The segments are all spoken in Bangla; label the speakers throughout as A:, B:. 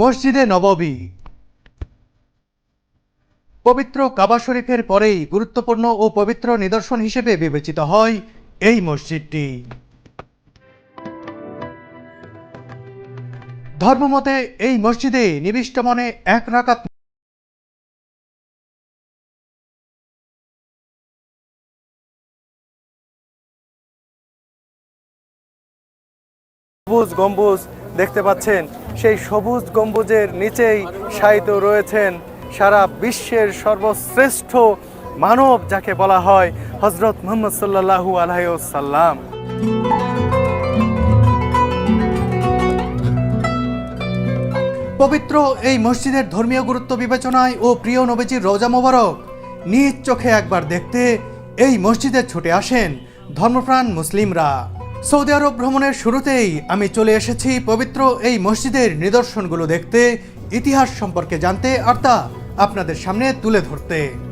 A: মসজিদে নববী পবিত্র কাবা শরীফের পরেই গুরুত্বপূর্ণ ও পবিত্র নিদর্শন হিসেবে বিবেচিত হয় এই মসজিদটি। ধর্মমতে এই মসজিদে নিবিষ্ট মনে এক রাকাত
B: সবুজ, গম্বুজ দেখতে পাচ্ছেন, সেই সবুজ গম্বুজের নিচেই শায়িত রয়েছেন সারা বিশ্বের সর্বশ্রেষ্ঠ মানব, যাকে বলা হয় হজরত মোহাম্মদ সাল্লাহু আলহাইসাল্লাম
A: পবিত্র এই মসজিদের ধর্মীয় গুরুত্ব বিবেচনায় ও প্রিয় নবীজির রোজা মোবারক নিজ চোখে একবার দেখতে এই মসজিদে ছুটে আসেন ধর্মপ্রাণ মুসলিমরা। সৌদি আরব ভ্রমণের শুরুতেই আমি চলে এসেছি পবিত্র এই মসজিদের নিদর্শনগুলো দেখতে, ইতিহাস সম্পর্কে জানতে আর তা আপনাদের সামনে তুলে ধরতে।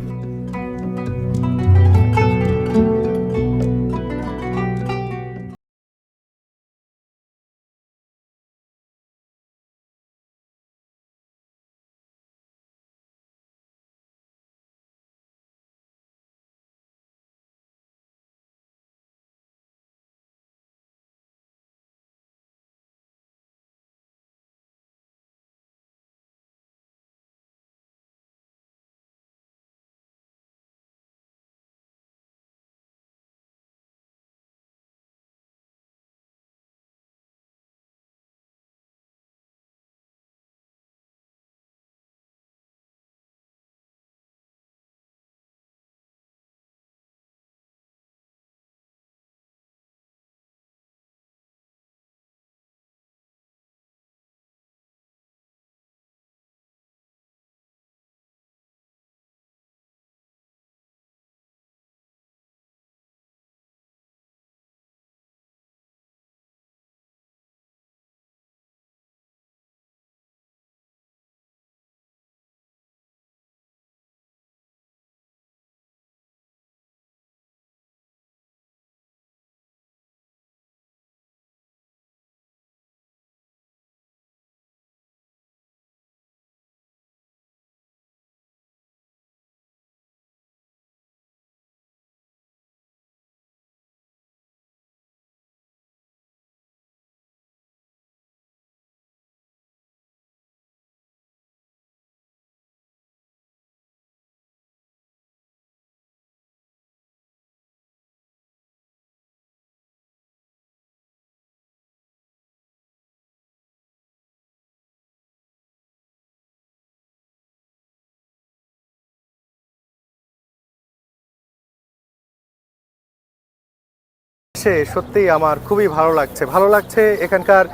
B: সে সত্যিই আমার খুবই ভালো লাগছে। ভালো লাগছে এখানকার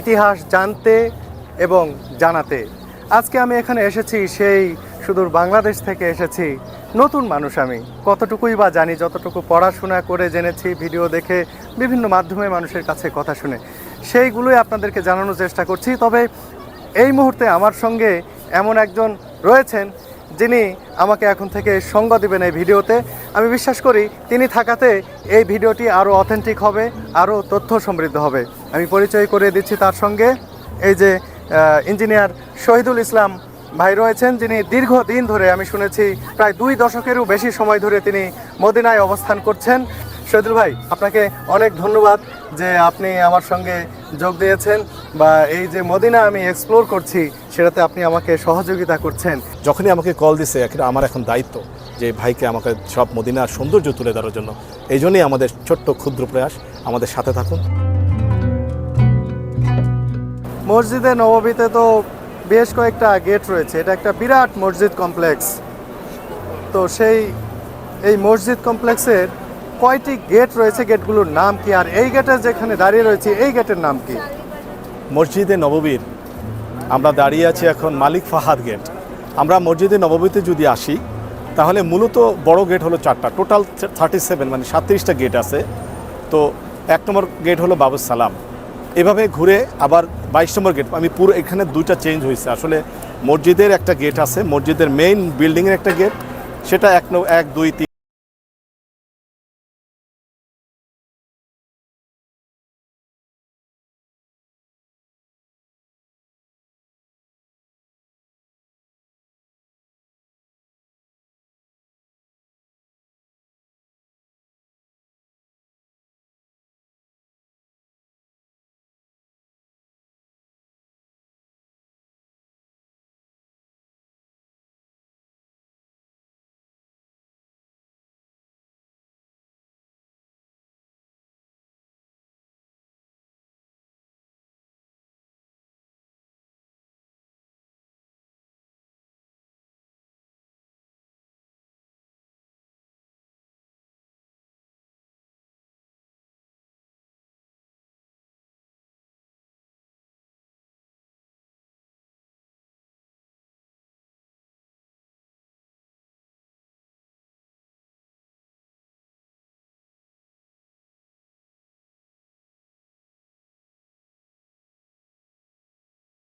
B: ইতিহাস জানতে এবং জানাতে। আজকে আমি এখানে এসেছি, সেই সুদূর বাংলাদেশ থেকে এসেছি। নতুন মানুষ আমি। কতটুকুই বা জানি, যতটুকু পড়াশোনা করে জেনেছি, ভিডিও দেখে বিভিন্ন মাধ্যমে মানুষের কাছে কথা শুনে, সেইগুলোই আপনাদেরকে জানানোর চেষ্টা করছি। তবে এই মুহূর্তে আমার সঙ্গে এমন একজন রয়েছেন যিনি আমাকে এখন থেকে সঙ্গ দিবেন এই ভিডিওতে, আমি বিশ্বাস করি তিনি থাকাতে এই ভিডিওটি আরও অথেন্টিক হবে, আরও তথ্য সমৃদ্ধ হবে। আমি পরিচয় করে দিচ্ছি তার সঙ্গে। এই যে ইঞ্জিনিয়ার শহীদুল ইসলাম ভাই রয়েছেন, যিনি দীর্ঘদিন ধরে আমি শুনেছি, প্রায় দুই দশকেরও বেশি সময় ধরে তিনি মদিনায় অবস্থান করছেন। শহীদুল ভাই, আপনাকে অনেক ধন্যবাদ যে আপনি আমার সঙ্গে যোগ দিয়েছেন বা এই যে মদিনা আমি এক্সপ্লোর করছি সেটাতে আপনি আমাকে সহযোগিতা করছেন।
C: যখনই আমাকে কল দিছে আমার এখন দায়িত্ব যে ভাইকে আমাকে সব মদিনার সৌন্দর্য তুলে ধরার জন্য। এই জন্যই আমাদের ছোট্ট ক্ষুদ্র প্রয়াস। আমাদের সাথে থাকুন।
B: মসজিদে নববীতে তো বেশ কয়েকটা গেট রয়েছে। এটা একটা বিরাট মসজিদ কমপ্লেক্স তো সেই এই মসজিদ কমপ্লেক্সের কয়টি গেট রয়েছে গেটগুলোর নাম কি? আর এই গেটে যেখানে দাঁড়িয়ে রয়েছে, এই গেটের নাম কি?
C: মসজিদে নববীর। আমরা দাঁড়িয়ে আছি এখন মালিক ফাহাদ গেট। আমরা মসজিদে নববীতে যদি আসি, তাহলে মূলত বড় গেট হলো চারটা। টোটাল থার্টি সেভেন মানে সাতত্রিশটা গেট আছে। তো এক নম্বর গেট হলো বাবুস সালাম। এভাবে ঘুরে আবার বাইশ নম্বর গেট, আমি পুরো এখানে দুইটা চেঞ্জ হয়েছে। আসলে মসজিদের একটা গেট আছে, মসজিদের মেইন বিল্ডিংয়ের একটা গেট। সেটা এক এক, দুই, তিন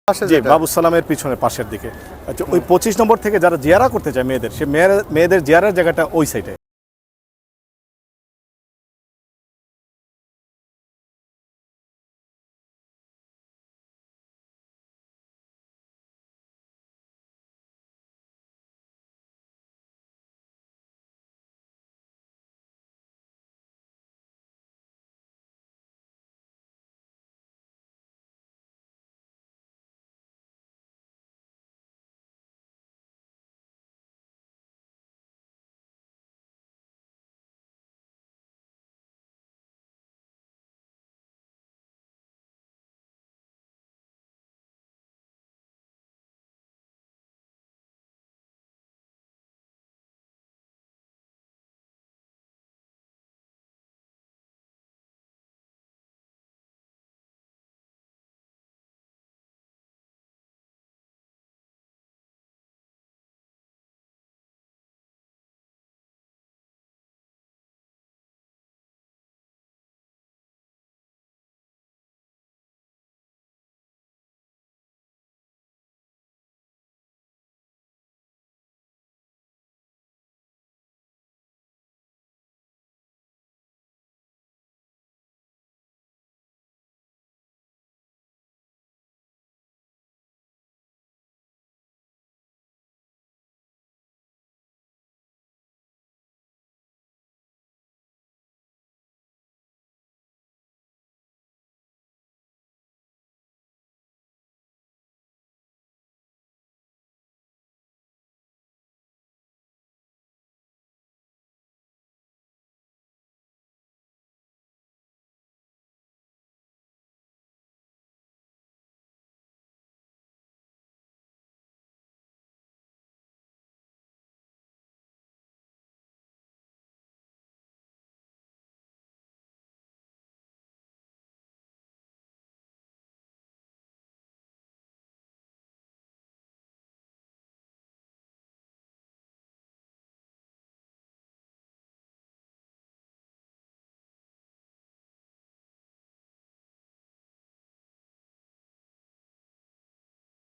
C: জি
B: যেটা?
C: বাবু সালামের পিছনে পাশের দিকে আচ্ছা ওই পঁচিশ নম্বর থেকে যারা জিয়ারা করতে চায় মেয়েদের সে মেয়ের- মেয়েদের জিয়ারার জায়গাটা ওই সাইডে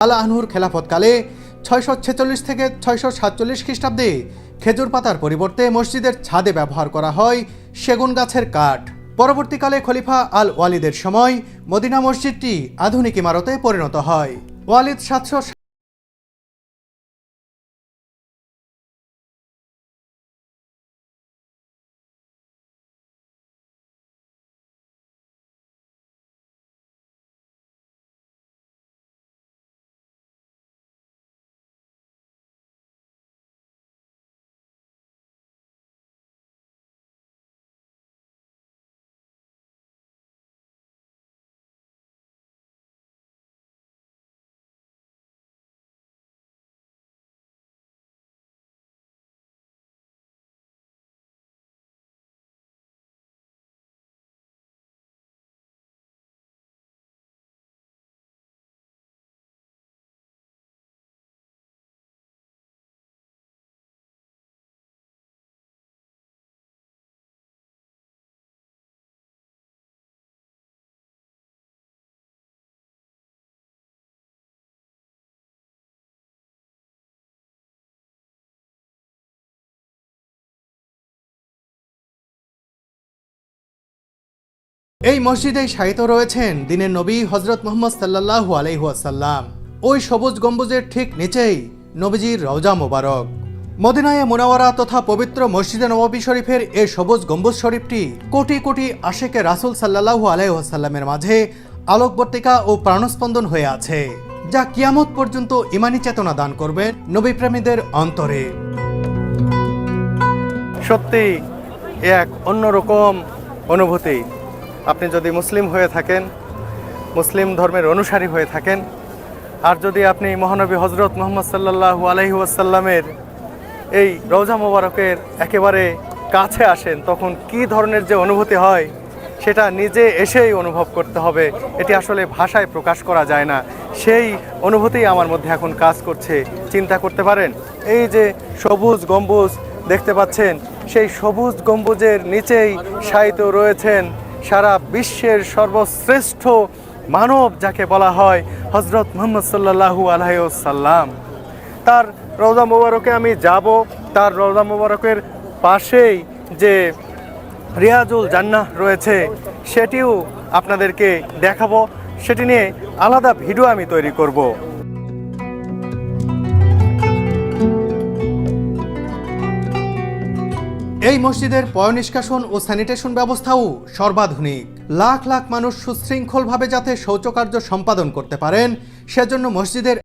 A: আলা খেলাফতকালে ছয়শো ছেচল্লিশ থেকে ছয়শো সাতচল্লিশ খ্রিস্টাব্দে খেজুর পাতার পরিবর্তে মসজিদের ছাদে ব্যবহার করা হয় সেগুন গাছের কাঠ। পরবর্তীকালে খলিফা আল ওয়ালিদের সময় মদিনা মসজিদটি আধুনিক ইমারতে পরিণত হয়। ওয়ালিদ সাতশো এই মসজিদেই শায়িত রয়েছেন দিনের নবী হজরত মোহাম্মদ সাল্লাল্লাহু আলাইহাসাল্লাম ওই সবুজ গম্বুজের ঠিক নিচেই নবীজির রওজা মোবারক। মদিনায় মোনাওয়ারা তথা পবিত্র মসজিদে নববী শরীফের এই সবুজ গম্বুজ শরীফটি কোটি কোটি আশেকে রাসূল সাল্লাল্লাহু আলাইহাসাল্লামের মাঝে আলোকবর্তিকা ও প্রাণস্পন্দন হয়ে আছে, যা কিয়ামত পর্যন্ত ইমানি চেতনা দান করবে নবীপ্রেমীদের অন্তরে।
B: সত্যি এক অন্যরকম অনুভূতি। আপনি যদি মুসলিম হয়ে থাকেন, মুসলিম ধর্মের অনুসারী হয়ে থাকেন, আর যদি আপনি মহানবী হজরত মোহাম্মদ সাল্লাল্লাহু আলহি ওয়াসাল্লামের এই রওজা মোবারকের একেবারে কাছে আসেন, তখন কি ধরনের যে অনুভূতি হয়, সেটা নিজে এসেই অনুভব করতে হবে। এটি আসলে ভাষায় প্রকাশ করা যায় না। সেই অনুভূতি আমার মধ্যে এখন কাজ করছে। চিন্তা করতে পারেন, এই যে সবুজ গম্বুজ দেখতে পাচ্ছেন, সেই সবুজ গম্বুজের নিচেই শায়িত রয়েছেন সারা বিশ্বের সর্বশ্রেষ্ঠ মানব যাকে বলা হয় হজরত মোহাম্মদ সাল্লাহু আলহাইসাল্লাম তার রওজা মোবারকে আমি যাব, তার রওজা মোবারকের পাশেই যে রিয়াজুল জান্নাহ রয়েছে, সেটিও আপনাদেরকে দেখাবো। সেটি নিয়ে আলাদা ভিডিও আমি তৈরি করব।
A: এই মসজিদের পয় নিষ্কাশন ও স্যানিটেশন ব্যবস্থাও সর্বাধুনিক। লাখ লাখ মানুষ সুশৃঙ্খলভাবে যাতে শৌচকার্য সম্পাদন করতে পারেন, সেজন্য মসজিদের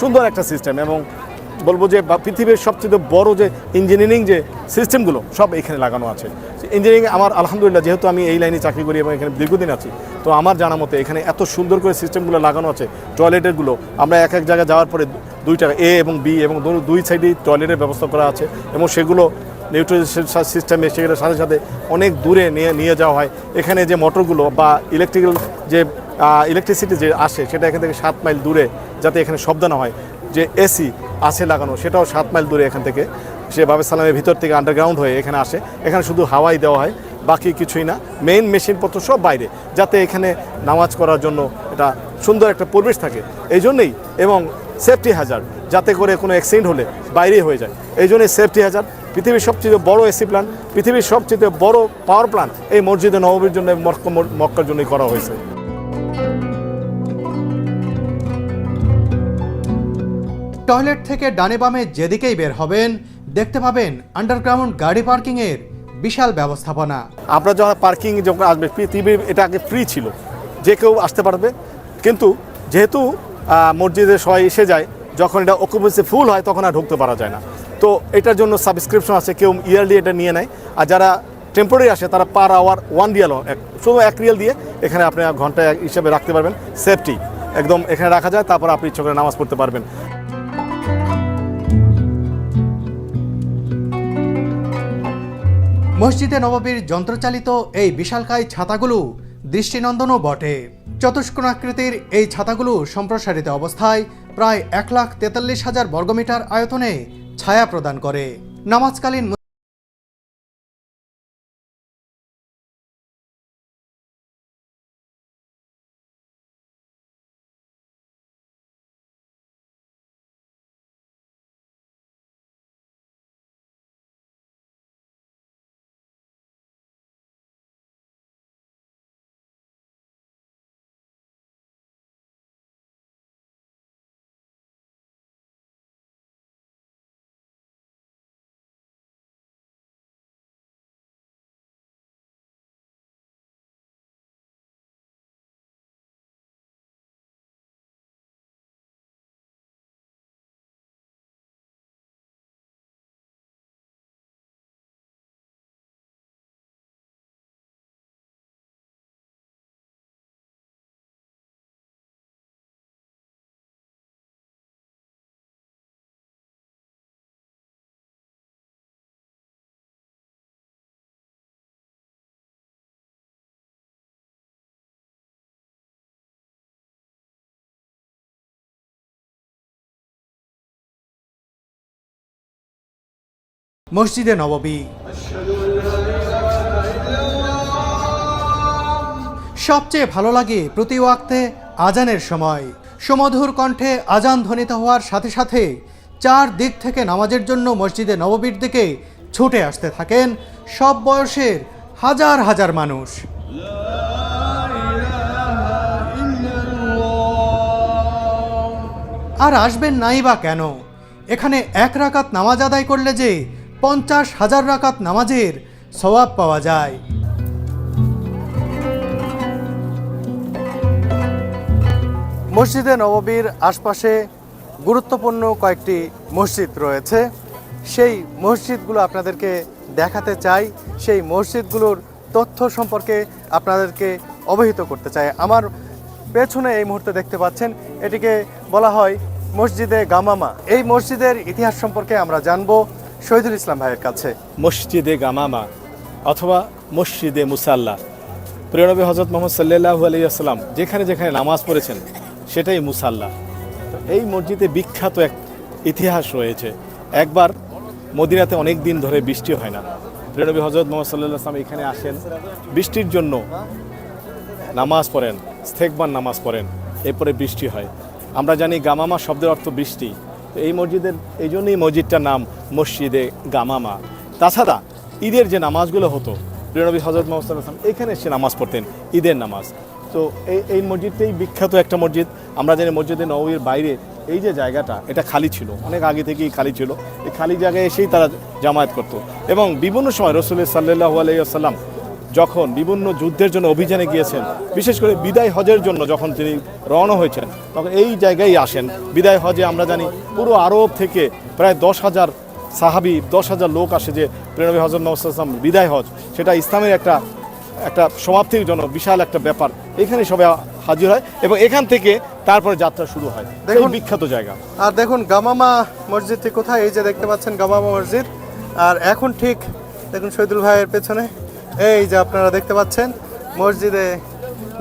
C: সুন্দর একটা সিস্টেম এবং বলব যে পৃথিবীর সবচেয়ে বড় যে ইঞ্জিনিয়ারিং যে সিস্টেমগুলো সব এখানে লাগানো আছে। ইঞ্জিনিয়ারিং আমার আলহামদুলিল্লাহ যেহেতু আমি এই লাইনে চাকরি করি এবং এখানে দীর্ঘদিন আছি, তো আমার জানা মতে এখানে এত সুন্দর করে সিস্টেমগুলো লাগানো আছে টয়লেটেরগুলো আমরা এক এক জায়গায় যাওয়ার পরে দুইটা এ এবং বি এবং দুই সাইডেই টয়লেটের ব্যবস্থা করা আছে এবং সেগুলো নিউট্রিশন সিস্টেমে সেগুলোর সাথে সাথে অনেক দূরে নিয়ে নিয়ে যাওয়া হয়। এখানে যে মোটরগুলো বা ইলেকট্রিক্যাল যে ইলেকট্রিসিটি যে আসে, সেটা এখান থেকে সাত মাইল দূরে যাতে এখানে শব্দ না হয়। যে এসি আছে লাগানো, সেটাও সাত মাইল দূরে এখান থেকে। সে বাবে সালামের ভিতর থেকে আন্ডারগ্রাউন্ড হয়ে এখানে আসে। এখানে শুধু হাওয়াই দেওয়া হয়, বাকি কিছুই না। মেইন মেশিনপত্র সব বাইরে, যাতে এখানে নামাজ করার জন্য এটা সুন্দর একটা পরিবেশ থাকে। এই জন্যেই এবং সেফটি হাজার যাতে করে কোনো অ্যাক্সিডেন্ট হলে বাইরে হয়ে যায়। এই জন্যই সেফটি হাজার পৃথিবীর সবচেয়ে বড় এসি প্ল্যান্ট পৃথিবীর সবচেয়ে বড় পাওয়ার প্ল্যান্ট এই মসজিদে নবমীর জন্য মক্কা মক্কার জন্যই করা হয়েছে।
A: টয়লেট থেকে ডানে বামে যেদিকেই বের হবেন দেখতে পাবেন আন্ডারগ্রাউন্ড গাড়ি পার্কিংয়ের বিশাল ব্যবস্থাপনা।
C: আমরা যখন পার্কিং যখন আসবে পৃথিবীর এটা আগে ফ্রি ছিল যে কেউ আসতে পারবে। কিন্তু যেহেতু মসজিদে সবাই এসে যায় যখন এটা অকুপেন্সি ফুল হয় তখন আর ঢুকতে পারা যায় না। তো এটার জন্য সাবস্ক্রিপশন আছে, কেউ ইয়ারলি এটা নিয়ে নেয়। আর যারা টেম্পোরারি আসে, তারা পার আওয়ার ওয়ান রিয়াল শুধু এক রিয়াল দিয়ে এখানে আপনি ঘন্টায় হিসাবে রাখতে পারবেন। সেফটি একদম এখানে রাখা যায়, তারপর আপনি ইচ্ছে করে নামাজ পড়তে পারবেন।
A: মসজিদে নবাবীর যন্ত্রচালিত এই বিশালকায় ছাতাগুলো দৃষ্টিনন্দনও বটে। চতুষ্কোণাকৃতির এই ছাতাগুলো সম্প্রসারিত অবস্থায় প্রায় এক লাখ তেতাল্লিশ হাজার বর্গমিটার আয়তনে ছায়া প্রদান করে। নামাজকালীন মসজিদে নববী সবচেয়ে ভালো লাগে প্রতি ওয়াক্তে আজানের সময়। সুমধুর কণ্ঠে আজান ধ্বনিত হওয়ার সাথে সাথে চার দিক থেকে নামাজের জন্য মসজিদে নববীর দিকে ছুটে আসতে থাকেন সব বয়সের হাজার হাজার মানুষ। আর আসবেন নাই বা কেন? এখানে এক রাকাত নামাজ আদায় করলে যে পঞ্চাশ হাজার রাকাত নামাজের সওয়াব পাওয়া যায়।
B: মসজিদে নববীর আশপাশে গুরুত্বপূর্ণ কয়েকটি মসজিদ রয়েছে। সেই মসজিদগুলো আপনাদেরকে দেখাতে চাই। সেই মসজিদগুলোর তথ্য সম্পর্কে আপনাদেরকে অবহিত করতে চাই। আমার পেছনে এই মুহূর্তে দেখতে পাচ্ছেন, এটিকে বলা হয় মসজিদে গামামা। এই মসজিদের ইতিহাস সম্পর্কে আমরা জানব। শহীদুল ইসলাম ভাইয়ের কাছে।
C: মসজিদে গামামা অথবা মসজিদে মুসাল্লা। প্রিয়নবী হজরত মোহাম্মদ সাল্লাহ আলাইসাল্লাম যেখানে যেখানে নামাজ পড়েছেন, সেটাই মুসাল্লা। তো এই মসজিদে বিখ্যাত এক ইতিহাস রয়েছে। একবার মদিনাতে অনেক দিন ধরে বৃষ্টি হয় না। প্রিয়নবী হজরত মোহাম্মদ সাল্লাহ আসলাম এখানে আসেন, বৃষ্টির জন্য নামাজ পড়েন স্থেকবার নামাজ পড়েন, এরপরে বৃষ্টি হয়। আমরা জানি গামামা শব্দের অর্থ বৃষ্টি। তো এই মসজিদের, এই জন্যই মসজিদটার নাম মসজিদে গামামা। তাছাড়া ঈদের যে নামাজগুলো হতো প্রিয়নবী হজরত মোহাম্মদ এখানে এসে নামাজ পড়তেন, ঈদের নামাজ। তো এই এই মসজিদটাই বিখ্যাত একটা মসজিদ। আমরা জানি মসজিদে নবীর বাইরে এই যে জায়গাটা, এটা খালি ছিল, অনেক আগে থেকেই খালি ছিল। এই খালি জায়গায় এসেই তারা জামায়াত করতো। এবং বিভিন্ন সময় রসুল সাল্লাহ আলাইসাল্লাম যখন বিভিন্ন যুদ্ধের জন্য অভিযানে গিয়েছেন বিশেষ করে বিদায় হজের জন্য যখন তিনি রওনা হয়েছেন তখন এই জায়গায় আসেন। বিদায় হজে আমরা জানি পুরো আরব থেকে প্রায় দশ হাজার সাহাবি দশ হাজার লোক আসে যে প্রেরবী হজর নওসাম বিদায় হজ। সেটা ইসলামের একটা একটা সমাপ্তির জন্য বিশাল একটা ব্যাপার। এখানে সবাই হাজির হয় এবং এখান থেকে তারপরে যাত্রা শুরু হয়। দেখুন- বিখ্যাত জায়গা।
B: আর দেখুন গামামা মসজিদটি কোথায়? এই যে দেখতে পাচ্ছেন গামামা মসজিদ। আর এখন ঠিক দেখুন শহীদুল ভাইয়ের পেছনে এই যে আপনারা দেখতে পাচ্ছেন, মসজিদে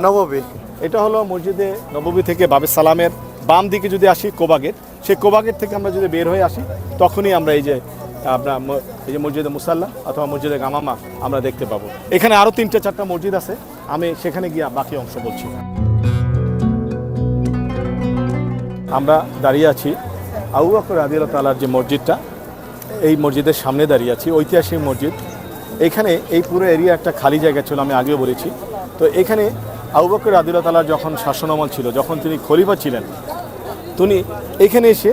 B: নববী।
C: এটা হলো মসজিদে নববী থেকে বাবে সালামের বাম দিকে যদি আসি কোবাগেট, সেই কোবাগেট থেকে আমরা যদি বের হয়ে আসি, তখনই আমরা এই যে আপনার এই যে মসজিদে মুসাল্লা অথবা মসজিদে গামামা আমরা দেখতে পাবো। এখানে আরও তিনটে চারটা মসজিদ আছে, আমি সেখানে গিয়ে বাকি অংশ বলছি। আমরা দাঁড়িয়ে আছি আবু বকর আদিল তালার যে মসজিদটা, এই মসজিদের সামনে দাঁড়িয়ে আছি, ঐতিহাসিক মসজিদ। এখানে এই পুরো এরিয়া একটা খালি জায়গা ছিল, আমি আগেও বলেছি। তো এখানে আবু বকর আদিল তালার যখন শাসনামল ছিল, যখন তিনি খলিফা ছিলেন, তিনি এখানে এসে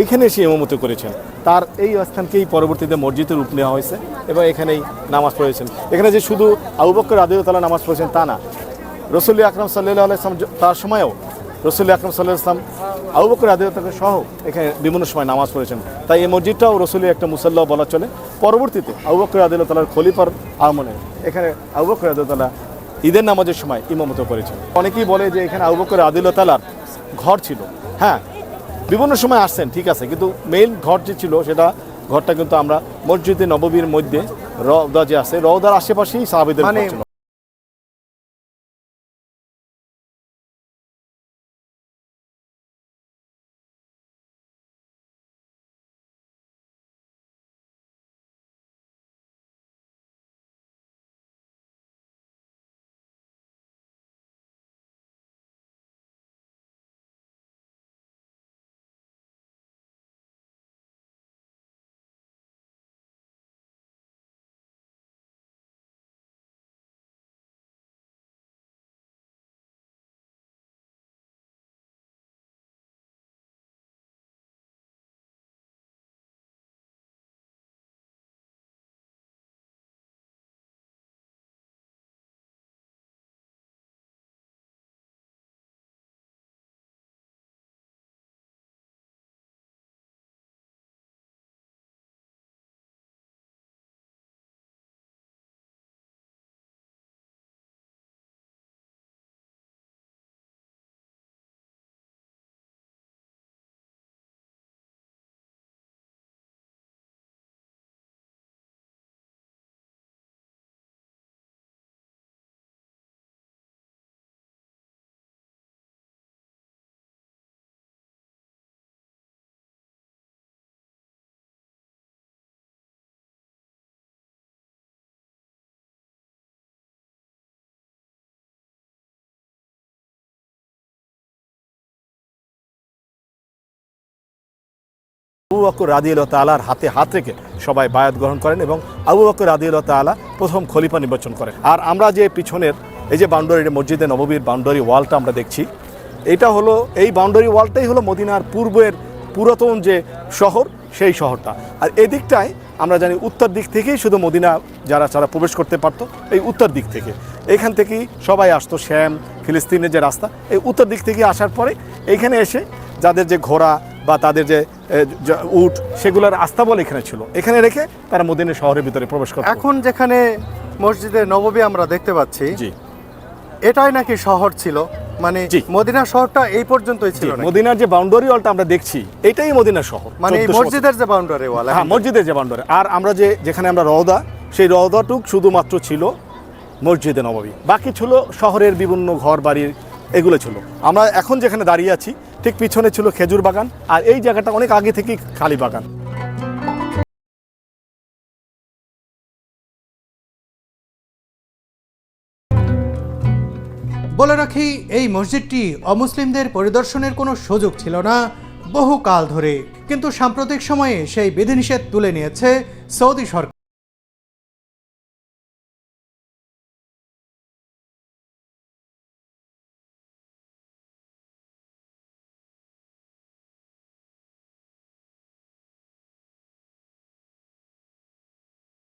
C: এইখানে এসে ইমামতি করেছেন। তার এই স্থানকেই পরবর্তীতে মসজিদের রূপ নেওয়া হয়েছে এবং এখানেই নামাজ পড়েছেন। এখানে যে শুধু আবু বকর আদিল তালা নামাজ পড়েছেন তা না রসুল আকরম সাল্লাহ আলাইসলাম তার সময়ও রসুল আকরম সাল্লাহ ইসলাম আবু বকর আদিলতাকে সহ এখানে বিভিন্ন সময় নামাজ পড়েছেন। তাই এই মসজিদটাও রসুলের একটা মুসাল্লাহ বলা চলে। পরবর্তীতে আবু বকর আদিলতালার খলিফার আমনে এখানে আবু বকর আদিলতালা ঈদের নামাজের সময় ইমামত করেছেন। অনেকেই বলে যে এখানে আবু বকর আদিলতালার ঘর ছিল। হ্যাঁ বিভিন্ন সময় আসছেন ঠিক আছে কিন্তু মেইন ঘর যে ছিল সেটা ঘরটা কিন্তু আমরা মসজিদে নববীর মধ্যে রওদা যে আছে রওদার আশেপাশেই সাহাবিদের
B: মানে
C: ছিল। বকর রাদিউল্লাহ তালার হাতে হাত রেখে সবাই বায়াত গ্রহণ করেন এবং আবু বকর রাদিউল্লাহ তালা প্রথম খলিফা নির্বাচন করেন। আর আমরা যে পিছনের, এই যে বাউন্ডারি মসজিদে নববীর বাউন্ডারি ওয়ালটা আমরা দেখছি, এটা হলো, এই বাউন্ডারি ওয়ালটাই হলো মদিনার পূর্বের পুরাতন যে শহর, সেই শহরটা। আর এদিকটায় আমরা জানি উত্তর দিক থেকেই শুধু মদিনা যারা যারা প্রবেশ করতে পারতো, এই উত্তর দিক থেকে। এখান থেকেই সবাই আসতো, শ্যাম, ফিলিস্তিনের যে রাস্তা, এই উত্তর দিক থেকে আসার পরে এইখানে এসে যাদের যে ঘোড়া বা তাদের যে উট সেগুলোর আস্তাবল এখানে ছিল। এখানে রেখে তারা মদিনা শহরের ভিতরে প্রবেশ করে
B: এখন যেখানে মসজিদে নববী আমরা দেখতে পাচ্ছি
C: জি।
B: এটাই নাকি শহর ছিল? মানে। মদিনা শহরটা এই পর্যন্তই ছিল?
C: মদিনার যে বাউন্ডারি ওয়ালটা আমরা দেখছি এটাই মদিনা শহর।
B: মানে এই মসজিদের যে বাউন্ডারি ওয়াল
C: হ্যাঁ মসজিদের যে বাউন্ডারি। আর আমরা যে যেখানে আমরা রওদা সেই রওদাটুক শুধুমাত্র ছিল মসজিদে নববী বাকি ছিল শহরের বিভিন্ন ঘর বাড়ির এগুলো ছিল। আমরা এখন যেখানে দাঁড়িয়ে আছি ঠিক পিছনে ছিল খেজুর বাগান, আর এই জায়গাটা অনেক আগে থেকেই খালি বাগান।
A: বলে রাখি, এই মসজিদটি অমুসলিমদের পরিদর্শনের কোনো সুযোগ ছিল না বহু কাল ধরে। কিন্তু সাম্প্রতিক সময়ে সেই বিধিনিষেধ তুলে নিয়েছে সৌদি সরকার।